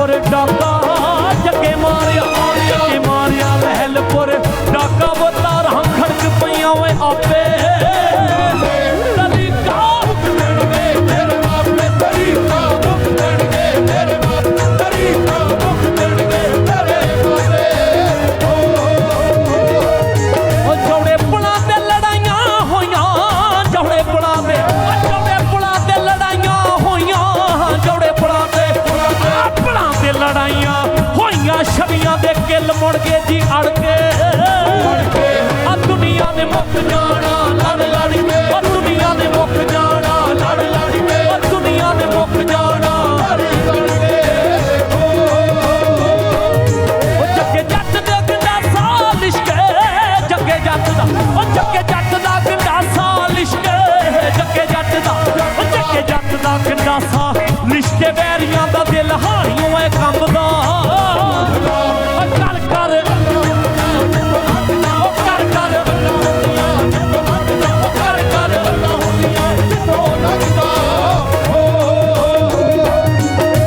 ਲਹਿਲਪੁਰ ਡਾਕਾ ਜੱਗੇ ਮਾਰਿਆ ਹੋਈਆਂ ਛਵੀਆਂ ਦੇ ਕਿੱਲ ਮੁੜ ਕੇ ਜੀ ਅੜ ਕੇ। ਆ ਦੁਨੀਆ ਦੇ ਮੁੱਕ ਜਾਣਾ ਲੜ ਲੜ ਕੇ। ਆ ਦੁਨੀਆ ਦੇ ਮੁੱਕ ਜਾਣਾ ਲੜ ਲੜ ਕੇ। ਆ ਦੁਨੀਆ ਦੇ ਮੁੱਕ ਜਾਣਾ ਉਹ ਜੱਗੇ ਜੱਟ ਦੇ ਗੰਡਾਸਾ ਲਿਸ਼ਕੇ ਜੱਗੇ ਜੱਟ ਦਾ, ਉਹ ਜੱਗੇ ਜੱਟ ਦਾ ਗੰਡਾਸਾ ਲਿਸ਼ਕੇ ਜੱਗੇ ਜੱਟ ਦਾ, ਉਹ ਜੱਗੇ ਜੱਟ ਦਾ ਗੰਡਾਸਾ ਲਿਸ਼ਕੇ ਵੈਰੀਆਂ ਦਾ ਦਿਲ ਹਾਰੀਆਂ ਐ